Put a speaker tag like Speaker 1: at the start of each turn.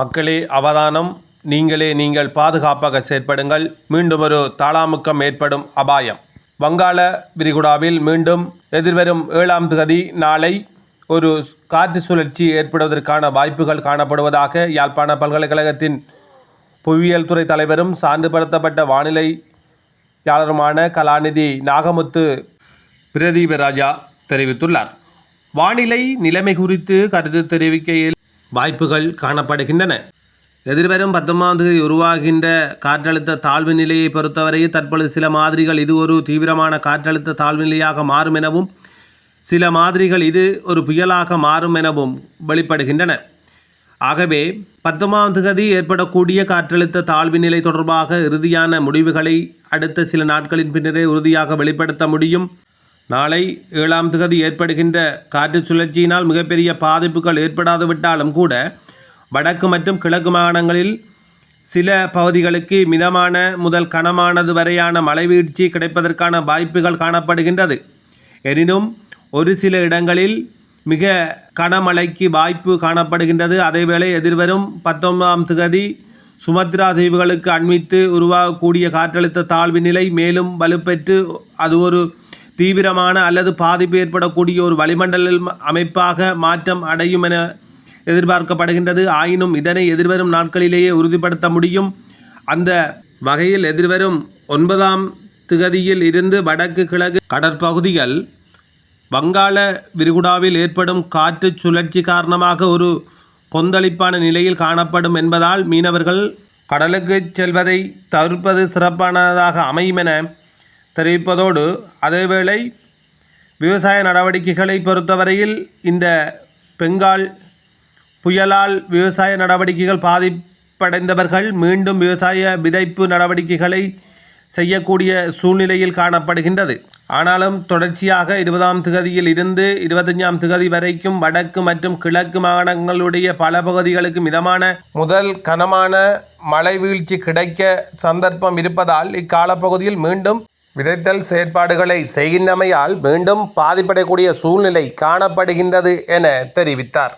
Speaker 1: மக்களே அவதானம். நீங்களே நீங்கள் பாதுகாப்பாக செயற்படுங்கள். மீண்டும் ஒரு தாளாமுக்கம் ஏற்படும் அபாயம். வங்காள விரிகுடாவில் மீண்டும் எதிர்வரும் ஏழாம் தேதி நாளை ஒரு காற்று சுழற்சி ஏற்படுவதற்கான வாய்ப்புகள் காணப்படுவதாக யாழ்ப்பாண பல்கலைக்கழகத்தின் புவியியல் துறை தலைவரும் சான்றுபடுத்தப்பட்ட வானிலையாளருமான கலாநிதி நாகமுத்து பிரதீபராஜா தெரிவித்துள்ளார். வானிலை நிலைமை குறித்து கருத்து தெரிவிக்கையில் வாய்ப்புகள் காணப்படுகின்றன. எதிர்வரும் பத்தொன்பதாம் தேதி உருவாகின்ற காற்றழுத்த தாழ்வு நிலையை பொறுத்தவரை தற்பொழுது சில மாதிரிகள் இது ஒரு தீவிரமான காற்றழுத்த தாழ்வு நிலையாக மாறும் எனவும் சில மாதிரிகள் இது ஒரு புயலாக மாறும் எனவும் வெளிப்படுகின்றன. ஆகவே பத்தொன்பதாம் தேதி ஏற்படக்கூடிய காற்றழுத்த தாழ்வு நிலை தொடர்பாக இறுதியான முடிவுகளை அடுத்த சில நாட்களின் பின்னரே உறுதியாக வெளிப்படுத்த முடியும். நாளை ஏழாம் திகதி ஏற்படுகின்ற காற்று சுழற்சியினால் மிகப்பெரிய பாதிப்புகள் ஏற்படாது விட்டாலும் கூட வடக்கு மற்றும் கிழக்கு மாகாணங்களில் சில பகுதிகளுக்கு மிதமான முதல் கனமானது வரையான மழைவீழ்ச்சி கிடைப்பதற்கான வாய்ப்புகள் காணப்படுகின்றது. எனினும் ஒரு சில இடங்களில் மிக கனமழைக்கு வாய்ப்பு காணப்படுகின்றது. அதேவேளை எதிர்வரும் பத்தொன்பதாம் திகதி சுமத்ரா தீவுகளுக்கு அண்மித்து உருவாகக்கூடிய காற்றழுத்த தாழ்வு நிலை மேலும் வலுப்பெற்று அது ஒரு தீவிரமான அல்லது பாதிப்பு ஏற்படக்கூடிய ஒரு வளிமண்டல அமைப்பாக மாற்றம் அடையும் என எதிர்பார்க்கப்படுகின்றது. ஆயினும் இதனை எதிர்வரும் நாட்களிலேயே உறுதிப்படுத்த முடியும். அந்த வகையில் எதிர்வரும் ஒன்பதாம் திகதியில் இருந்து வடக்கு கிழக்கு கடற்பகுதிகள் வங்காள விரிகுடாவில் ஏற்படும் காற்று சுழற்சி காரணமாக ஒரு கொந்தளிப்பான நிலையில் காணப்படும் என்பதால் மீனவர்கள் கடலுக்கு செல்வதை தவிர்ப்பது சிறப்பானதாக அமையும் என தெரிவிப்பதோடு அதேவேளை விவசாய நடவடிக்கைகளை பொறுத்தவரையில் இந்த பெங்கால் புயலால் விவசாய நடவடிக்கைகள் பாதிப்படைந்தவர்கள் மீண்டும் விவசாய விதைப்பு நடவடிக்கைகளை செய்யக்கூடிய சூழ்நிலையில் காணப்படுகின்றது. ஆனாலும் தொடர்ச்சியாக இருபதாம் திகதியில் இருந்து இருபத்தஞ்சாம் திகதி வரைக்கும் வடக்கு மற்றும் கிழக்கு மாகாணங்களுடைய பல பகுதிகளுக்கு மிதமான முதல் கனமான மழை வீழ்ச்சி கிடைக்க சந்தர்ப்பம் இருப்பதால் இக்காலப்பகுதியில் மீண்டும் விதைத்தல் செயற்பாடுகளை செய்கின்றமையால் மீண்டும் பாதிப்படையக்கூடிய சூழ்நிலை காணப்படுகின்றது என தெரிவித்தார்.